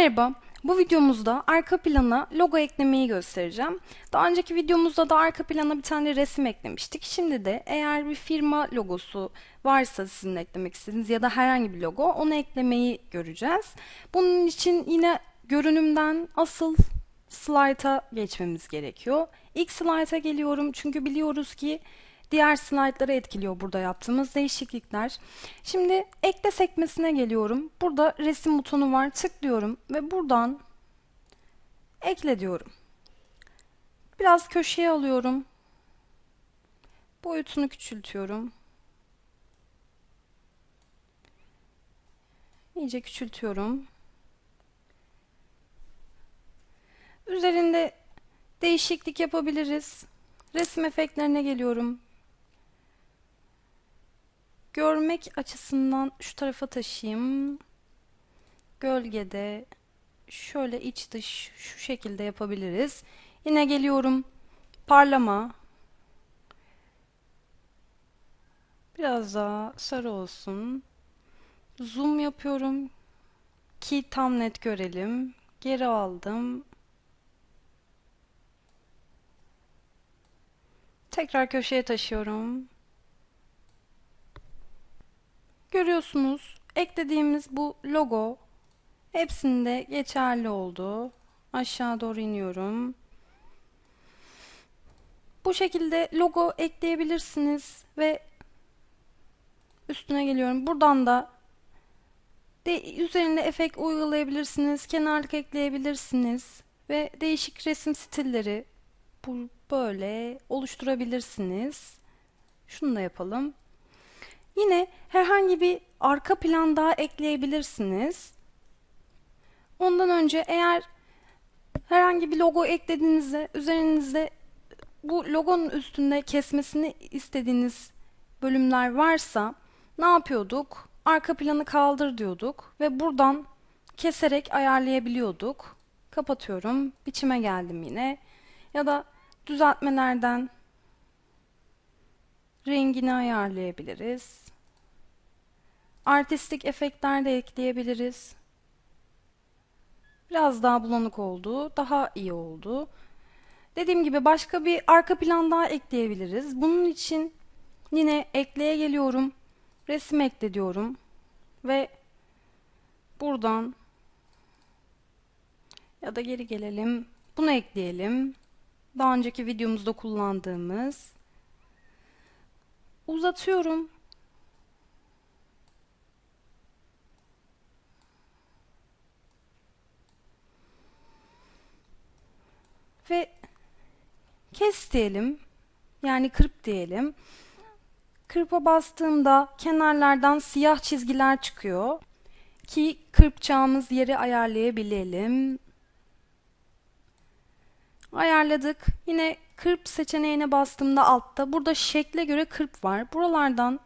Merhaba, bu videomuzda arka plana logo eklemeyi göstereceğim. Daha önceki videomuzda da arka plana bir tane resim eklemiştik. Şimdi de eğer bir firma logosu varsa sizin eklemek istediğiniz ya da herhangi bir logo onu eklemeyi göreceğiz. Bunun için yine görünümden asıl slayta geçmemiz gerekiyor. İlk slayta geliyorum çünkü biliyoruz ki diğer slaytları etkiliyor burada yaptığımız değişiklikler. Şimdi ekle sekmesine geliyorum. Burada resim butonu var. Tıklıyorum ve buradan ekle diyorum. Biraz köşeye alıyorum. Boyutunu küçültüyorum. İyice küçültüyorum. Üzerinde değişiklik yapabiliriz. Resim efektlerine geliyorum. Görmek açısından şu tarafa taşıyayım. Gölgede şöyle iç dış şu şekilde yapabiliriz. Yine geliyorum. Parlama. Biraz daha sarı olsun. Zoom yapıyorum ki tam net görelim. Geri aldım. Tekrar köşeye taşıyorum. Görüyorsunuz eklediğimiz bu logo hepsinde geçerli oldu. Aşağı doğru iniyorum. Bu şekilde logo ekleyebilirsiniz ve üstüne geliyorum. Buradan da de, üzerine efekt uygulayabilirsiniz. Kenarlık ekleyebilirsiniz ve değişik resim stilleri bu böyle oluşturabilirsiniz. Şunu da yapalım. Yine herhangi bir arka plan daha ekleyebilirsiniz. Ondan önce eğer herhangi bir logo eklediğinizde üzerinizde bu logonun üstünde kesmesini istediğiniz bölümler varsa ne yapıyorduk? Arka planı kaldır diyorduk ve buradan keserek ayarlayabiliyorduk. Kapatıyorum. Biçime geldim yine. Ya da düzeltmelerden rengini ayarlayabiliriz. Artistik efektler de ekleyebiliriz. Biraz daha bulanık oldu. Daha iyi oldu. Dediğim gibi başka bir arka plan daha ekleyebiliriz. Bunun için yine ekleye geliyorum. Resim ekle diyorum. Ve buradan ya da geri gelelim. Bunu ekleyelim. Daha önceki videomuzda kullandığımız uzatıyorum. Ve kes diyelim. Yani kırp diyelim. Kırpa bastığımda kenarlardan siyah çizgiler çıkıyor. Ki kırpacağımız yeri ayarlayabilelim. Ayarladık. Yine kırp seçeneğine bastığımda altta burada şekle göre kırp var. Buralardan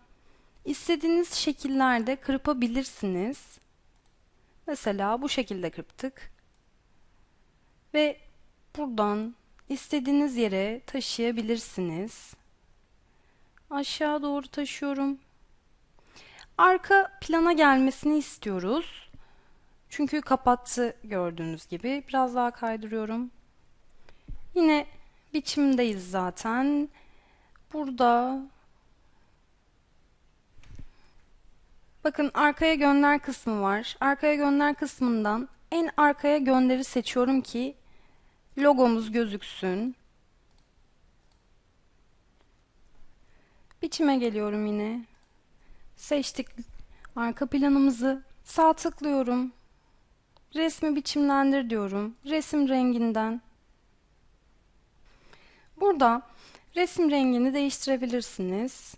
istediğiniz şekillerde kırpabilirsiniz. Mesela bu şekilde kırptık. Ve buradan istediğiniz yere taşıyabilirsiniz. Aşağı doğru taşıyorum. Arka plana gelmesini istiyoruz. Çünkü kapattı gördüğünüz gibi. Biraz daha kaydırıyorum. Yine biçimdeyiz zaten. Burada bakın arkaya gönder kısmı var. Arkaya gönder kısmından en arkaya gönderi seçiyorum ki logomuz gözüksün. Biçime geliyorum yine. Seçtik arka planımızı. Sağ tıklıyorum. Resmi biçimlendir diyorum. Resim renginden Burada resim rengini değiştirebilirsiniz.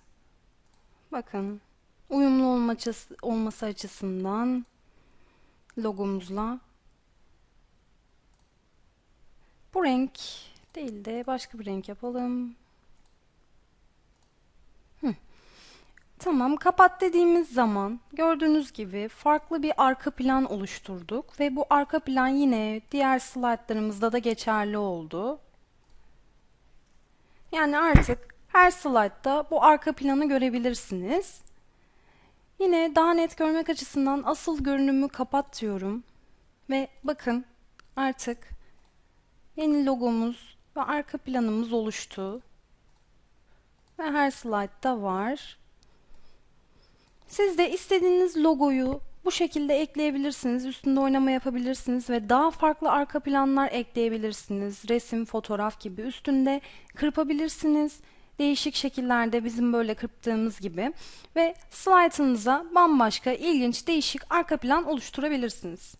Bakın uyumlu olması açısından logomuzla bu renk değil de başka bir renk yapalım. Tamam kapat dediğimiz zaman gördüğünüz gibi farklı bir arka plan oluşturduk ve bu arka plan yine diğer slaytlarımızda da geçerli oldu. Yani artık her slaytta bu arka planı görebilirsiniz. Yine daha net görmek açısından asıl görünümü kapat diyorum. Ve bakın artık yeni logomuz ve arka planımız oluştu. Ve her slaytta var. Siz de istediğiniz logoyu bu şekilde ekleyebilirsiniz. Üstünde oynama yapabilirsiniz ve daha farklı arka planlar ekleyebilirsiniz. Resim, fotoğraf gibi üstünde kırpabilirsiniz. Değişik şekillerde bizim böyle kırptığımız gibi ve slaytınıza bambaşka, ilginç, değişik arka plan oluşturabilirsiniz.